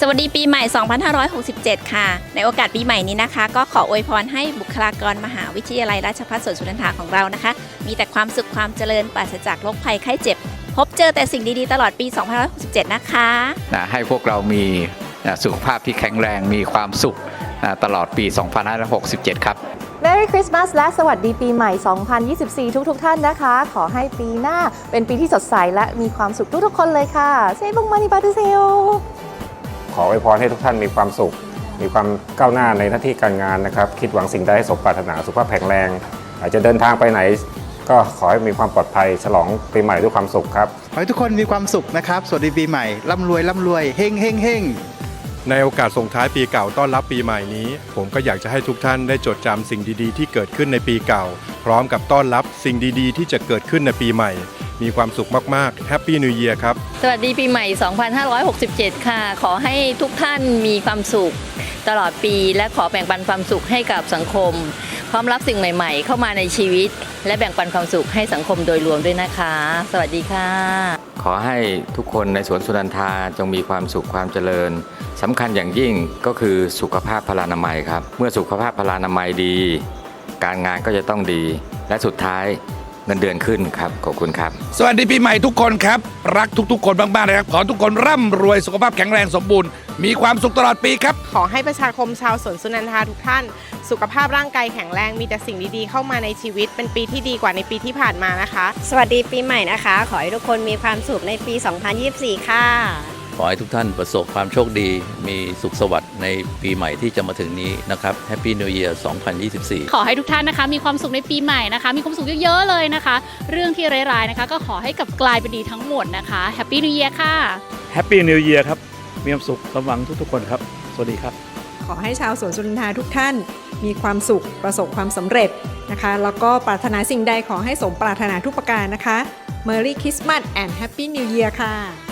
สวัสดีปีใหม่ 2567 ค่ะ ในโอกาสปีใหม่นี้นะคะ ก็ขออวยพรให้บุคลากรมหาวิทยาลัยราชภัฏสวนสุนันทาของเรานะคะ มีแต่ความสุขความเจริญปราศจากโรคภัยไข้เจ็บ พบเจอแต่สิ่งดีๆ ตลอดปี 2567 นะคะนะให้พวกเรามีนะสุขภาพที่แข็งแรงมีความสุขนะตลอดปี 2567 ครับ Merry Christmas และสวัสดีปีใหม่ 2024 ทุกๆทท่านนะคะ ขอให้ปีหน้าเป็นปีที่สดใสและมีความสุขทุกๆคนเลยค่ะเซบุงมานิบาตุเซลข ออวยพรให้ทุกท่านมีความสุข มีความก้าวหน้าในหน้าที่การงานนะครับ คิดหวังสิ่งใดให้สมปรารถนาสุขภาพแข็งแรง อาจจะเดินทางไปไหน ก็ขอให้มีความปลอดภัย ฉลองปีใหม่ด้วยความสุขครับ ขอให้ทุกคนมีความสุขนะครับ สวัสดีปีใหม่ร่ำรวยร่ำรวยเฮงเฮงเฮงในโอกาสส่งท้ายปีเก่าต้อนรับปีใหม่นี้ ผมก็อยากจะให้ทุกท่านได้จดจำสิ่งดีๆ ที่เกิดขึ้นในปีเก่า พร้อมกับต้อนรับสิ่งดีๆ ที่จะเกิดขึ้นในปีใหม่ มีความสุขมากๆแฮปปี้นิวเยียร์ครับ สวัสดีปีใหม่ 2567 ค่ะ ขอให้ทุกท่านมีความสุขตลอดปี และขอแบ่งปันความสุขให้กับสังคม พร้อมรับสิ่งใหม่ ๆ เข้ามาในชีวิต และแบ่งปันความสุขให้สังคมโดยรวมด้วยนะคะ สวัสดีค่ะ ขอให้ทุกคนในสวนสุนันทาจงมีความสุขความเจริญสำคัญอย่างยิ่งก็คือสุขภาพพลานามัยครับ เมื่อสุขภาพพลานามัยดี การงานก็จะต้องดี และสุดท้าย เงินเดือนขึ้นครับ ขอบคุณครับ สวัสดีปีใหม่ทุกคนครับ รักทุกๆ คนมากๆนะครับ ขอทุกคนร่ำรวยสุขภาพแข็งแรงสมบูรณ์ มีความสุขตลอดปีครับ ขอให้ประชาคมชาวสวนสุนันทาทุกท่าน สุขภาพร่างกายแข็งแรงมีแต่สิ่งดีๆ เข้ามาในชีวิต เป็นปีที่ดีกว่าในปีที่ผ่านมานะคะ สวัสดีปีใหม่นะคะ ขอให้ทุกคนมีความสุขในปี 2024 ค่ะ ขอให้ทุกท่านประสบความโชคดี มีสุขสวัสดิ์ในปีใหม่ที่จะมาถึงนี้นะครับ Happy New Year 2024 ขอให้ทุกท่านนะคะ มีความสุขในปีใหม่นะคะ มีความสุขเยอะๆเลยนะคะ เรื่องที่ร้ายๆนะคะ ก็ขอให้กลับกลายเป็นดีทั้งหมดนะคะแฮปปี้นิว e ย r ค่ะแฮปปี้นิวเยียร์ครับ มีความสุขสมหวังทุกๆคนครับ สวัสดีครับ ขอให้ชาวสวนสุนันทาทุกท่าน มีความสุขประสบความสำเร็จนะคะ แล้วก็ปรารถนาสิ่งใดขอให้สมปรารถนาทุกประการนะคะ Merry Christmas and Happy New Year ค่ะ